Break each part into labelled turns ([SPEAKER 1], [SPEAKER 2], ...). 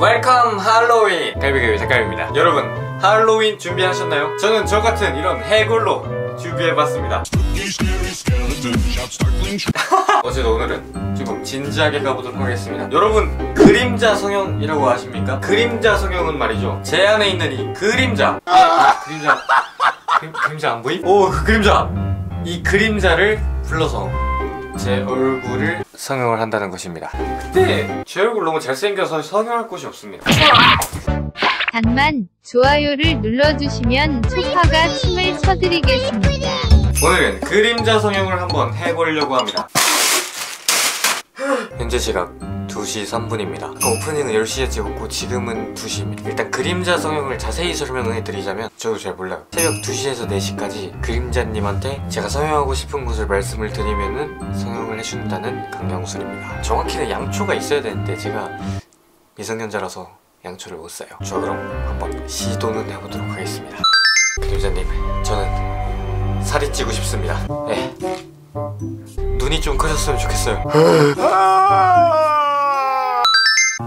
[SPEAKER 1] 웰컴 할로윈. 갈비갈비 색깔입니다. 여러분 할로윈 준비하셨나요? 저는 저같은 이런 해골로 준비해봤습니다. 어제도 오늘은 조금 진지하게 가보도록 하겠습니다. 여러분 그림자 성형이라고 아십니까? 그림자 성형은 말이죠. 제 안에 있는 이 그림자. 그림자. 그림, 그림자 안 보임? 오그 그림자. 이 그림자를 불러서 제 얼굴을 성형을 한다는 것입니다. 근데 제 얼굴 너무 잘생겨서 성형할 곳이 없습니다.
[SPEAKER 2] 다만 좋아요를 눌러주시면 초파가 춤을 춰드리겠습니다.
[SPEAKER 1] 오늘은 그림자 성형을 한번 해보려고 합니다. 현재 시각 2시 3분입니다. 오프닝은 10시에 찍었고 지금은 2시입니다. 일단 그림자 성형을 자세히 설명을 해드리자면 저도 잘 몰라요. 새벽 2시에서 4시까지 그림자님한테 제가 성형하고 싶은 곳을 말씀을 드리면은 성형을 해준다는 강령술입니다. 정확히는 양초가 있어야 되는데 제가 미성년자라서 양초를 못 사요. 저 그럼 한번 시도는 해보도록 하겠습니다. 그림자님 저는 살이 찌고 싶습니다. 네. 눈이 좀 커졌으면 좋겠어요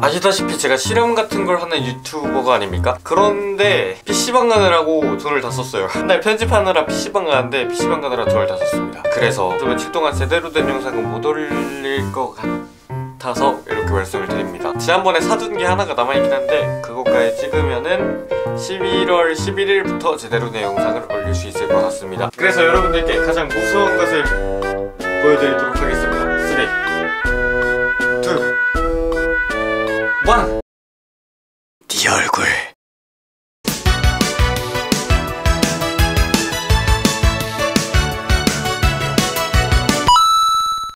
[SPEAKER 1] 아시다시피 제가 실험 같은 걸 하는 유튜버가 아닙니까? 그런데 PC방 가느라고 돈을 다 썼어요. 한 달 편집하느라 PC방 가는데 PC방 가느라 돈을 다 썼습니다. 그래서 좀 며칠 동안 제대로 된 영상은 못 올릴 것 같아서 이렇게 말씀을 드립니다. 지난번에 사둔 게 하나가 남아있긴 한데 그것까지 찍으면은 11월 11일부터 제대로 된 영상을 올릴 수 있을 것 같습니다. 그래서 여러분들께 가장 무서운 것을 보여드리도록 이 얼굴.